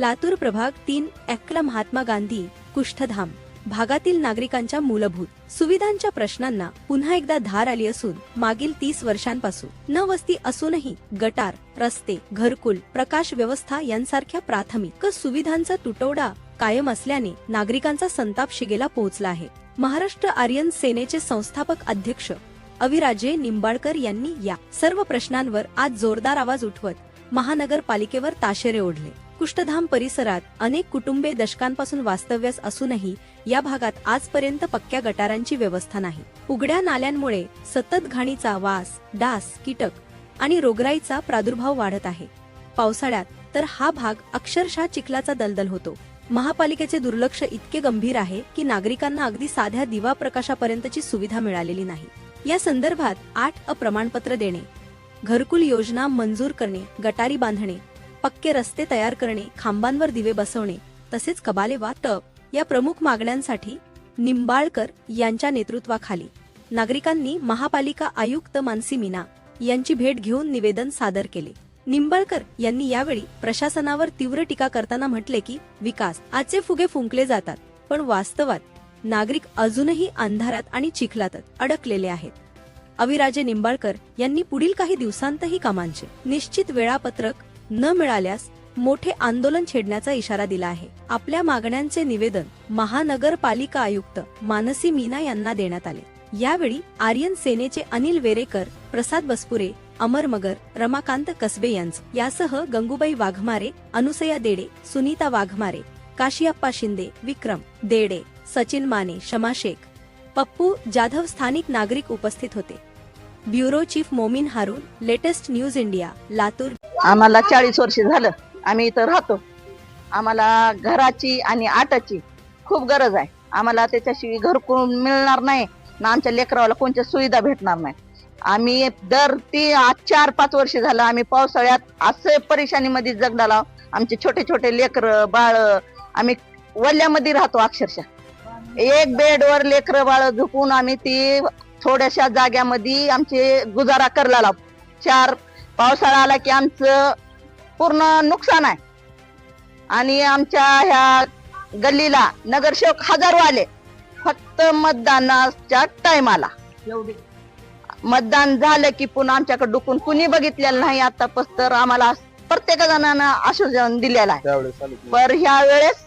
लातूर प्रभाग तीन अकला महात्मा गांधी कुष्ठधाम. भागातील नागरिकांच्या मूलभूत सुविधांच्या प्रश्नांना पुन्हा एकदा धार आली असून मागील तीस वर्षांपासून न वस्ती असूनही गटार रस्ते घरकुल प्रकाश व्यवस्था यांसारख्या प्राथमिक सुविधांचा तुटवडा कायम असल्याने नागरिकांचा संताप शिगेला पोहोचला आहे. महाराष्ट्र आर्यन सेनेचे संस्थापक अध्यक्ष अविराजे निंबाळकर यांनी या सर्व प्रश्नांवर आज जोरदार आवाज उठवत महानगरपालिकेवर ताशेरे ओढले. कुष्ठधाम परिसरात अनेक कुटुंबे दशकांपासून वास्तव्यास असूनही या भागात आजपर्यंत पक्क्या गटारांची व्यवस्था नाही. उघड्या नाल्यांमुळे सतत घाणीचा वास डास कीटक आणि रोगराईचा प्रादुर्भाव वाढत आहे. पावसाळ्यात तर हा भाग अक्षरशः चिखलाचा दलदल होतो. महापालिकेचे दुर्लक्ष इतके गंभीर आहे की नागरिकांना अगदी साध्या दिवा प्रकाशापर्यंतची सुविधा मिळालेली नाही. या संदर्भात आठ अप्रमाणपत्र देणे घरकुल योजना मंजूर करणे गटारी बांधणे पक्के रस्ते तयार करणे खांबांवर दिवे बसवणे तसेच कबाले वाटप या प्रमुख मागण्यांसाठी निंबाळकर यांच्या नेतृत्वाखाली नागरिकांनी महापालिका आयुक्त मानसी मीना यांची भेट घेऊन निवेदन सादर केले. निंबाळकर यांनी यावेळी प्रशासनावर तीव्र टीका करताना म्हटले की विकास आजचे फुगे फुंकले जातात पण वास्तवात नागरिक अजूनही अंधारात आणि चिखलातच अडकलेले आहेत. अविराजे निंबाळकर यांनी पुढील काही दिवसांतही कामांचे निश्चित वेळापत्रक न मिळाल्यास मोठे आंदोलन छेडण्याचा इशारा दिला आहे. आपल्या मागण्यांचे निवेदन महानगरपालिका आयुक्त मानसी मीना यांना देण्यात आले. यावेळी आर्यन सेनेचे अनिल वेरेकर प्रसाद बसपुरे अमर मगर रमाकांत कसबे यांचं यासह गंगूबाई वाघमारे अनुसया देडे सुनीता वाघमारे काशियाप्पा शिंदे विक्रम देडे सचिन माने शमा शेख पप्पू जाधव स्थानिक नागरिक उपस्थित होते. Bureau chief Momin Haroon latest news India Latur. आम्हाला चाळीस वर्ष झालं. आम्ही इथं राहतो. आम्हाला घराची आणि आटाची खूप गरज आहे. आम्हाला त्याच्याशिवाय घरकुल मिळणार नाही. ना आमच्या लेकराला कोणत्या सुविधा भेटणार नाही. आम्ही दर ती आज चार पाच वर्ष झालं आम्ही पावसाळ्यात असं परेशानीमध्ये जगडाला. आमचे छोटे छोटे लेकर बाळ आम्ही वल्ल्यामध्ये राहतो अक्षरशः. एक बेडवर लेकर बाळ झोपून आम्ही ती थोड्याशा जाग्यामध्ये आमचे गुजारा करला चार पावसाळा आला की आमचं पूर्ण नुकसान आहे. आणि आमच्या ह्या गल्लीला नगरसेवक हजारो आले. फक्त मतदानाच्या टायमाला. मतदान झालं की पुन्हा आमच्याकडे डुकून कुणी बघितलेलं नाही. आतापास तर आम्हाला प्रत्येक जणांना आश्वासन दिलेलं आहे. पर ह्या वेळेस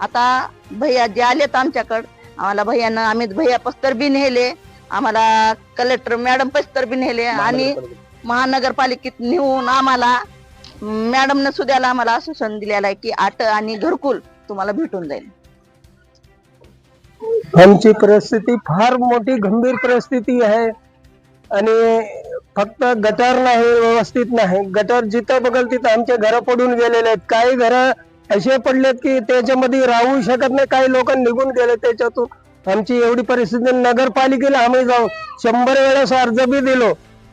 आता भैया जे आलेत आमच्याकडं आम्हाला भैयानं अमित भैया पस्तर बी नेले आम्हाला कलेक्टर मॅडम पस्तर बी नेले आणि महानगरपालिकेत नेऊन आम्हाला मॅडमनं सुद्याला आम्हाला आश्वासन दिलेलं आहे की आट आणि घरकुल तुम्हाला भेटून जाईल. आमची परिस्थिती फार मोठी गंभीर परिस्थिती आहे आणि फक्त गटार नाही व्यवस्थित नाही. गटार जिथं बघल तिथं आमचे घर पडून गेलेले आहेत. काही घर असे पडलेत की त्याच्यामध्ये राहू शकत नाही. काही लोक निघून गेले त्याच्यातून. आमची एवढी परिस्थिती. नगरपालिकेला आम्ही जाऊ. शंभर वेळेस अर्ज बी दिलो.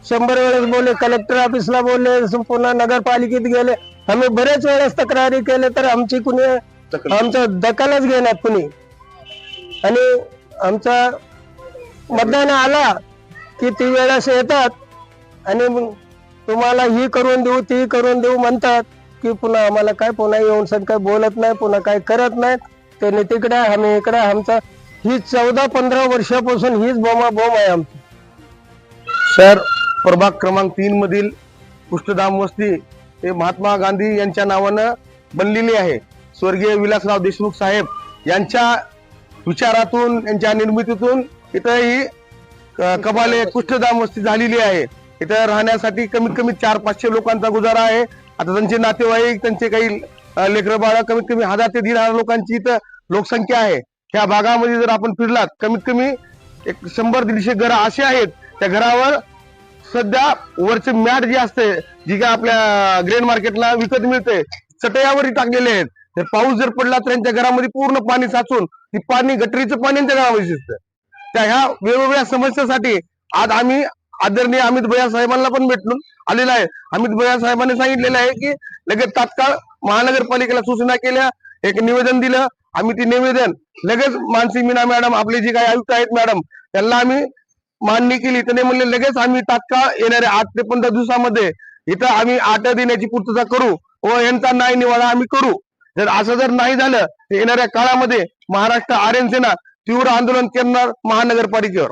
शंभर वेळेस बोलले कलेक्टर ऑफिसला बोलले पुन्हा नगरपालिकेत गेले. आम्ही बरेच वेळेस तक्रारी केले तर आमची कुणी आमचं दखलच घेण्यात कुणी. आणि आमचा मतदान आला की ती वेळेस येतात आणि तुम्हाला ही करून देऊ ती करून देऊ म्हणतात. की पुन्हा आम्हाला काय पुन्हा येऊन सण काय बोलत नाही पुन्हा काय करत नाहीत. त्यांनी तिकडे आम्ही इकडे आमचा ही चौदा पंधरा वर्षापासून हीच बोमा बोम आहे आमची. सर प्रभाग क्रमांक तीन मधील कुष्ठधाम वस्ती हे महात्मा गांधी यांच्या नावानं बनलेली आहे. स्वर्गीय विलासराव देशमुख साहेब यांच्या विचारातून यांच्या निर्मितीतून इथं ही कबाले कुष्ठधाम वस्ती झालेली आहे. इथं राहण्यासाठी कमीत कमी चार पाचशे लोकांचा गुजारा आहे. आता त्यांचे नातेवाईक त्यांचे काही लेकर बाळ कमीत कमी हजार ते दीड हजार लोकांची इथं लोकसंख्या आहे. ह्या भागामध्ये जर आपण फिरलात कमीत कमी एक शंभर दीडशे घर असे आहेत. त्या घरावर सध्या वरचे मॅट जी असते जी काय आपल्या ग्रेन मार्केटला विकत मिळते चटयावरही टाकलेले आहेत. तर पाऊस जर पडला तर त्यांच्या घरामध्ये पूर्ण पाणी साचून ती पाणी गटरीचं पाणी त्यांच्या घरामध्ये शिजतं त्या ह्या वेगवेगळ्या समस्यासाठी आज आम्ही आदरणीय अमित भैया साहेबांना पण भेटून आलेला आहे. अमित भैया साहेबांनी सांगितलेलं आहे की लगेच तात्काळ महानगरपालिकेला सूचना केल्या एक निवेदन दिलं. आम्ही ती निवेदन लगेच मानसी मीना मॅडम आपले जे काही आयुक्त आहेत मॅडम त्यांना आम्ही मान्य केली. त्याने म्हणले लगेच आम्ही तात्काळ येणाऱ्या आठ ते पंधरा दिवसामध्ये इथं आम्ही आठ देण्याची पूर्तता करू व यांचा न्याय निवाडा आम्ही करू. जर असं जर नाही झालं तर येणाऱ्या काळामध्ये महाराष्ट्र आर्यन सेना तीव्र आंदोलन करणार महानगरपालिकेवर.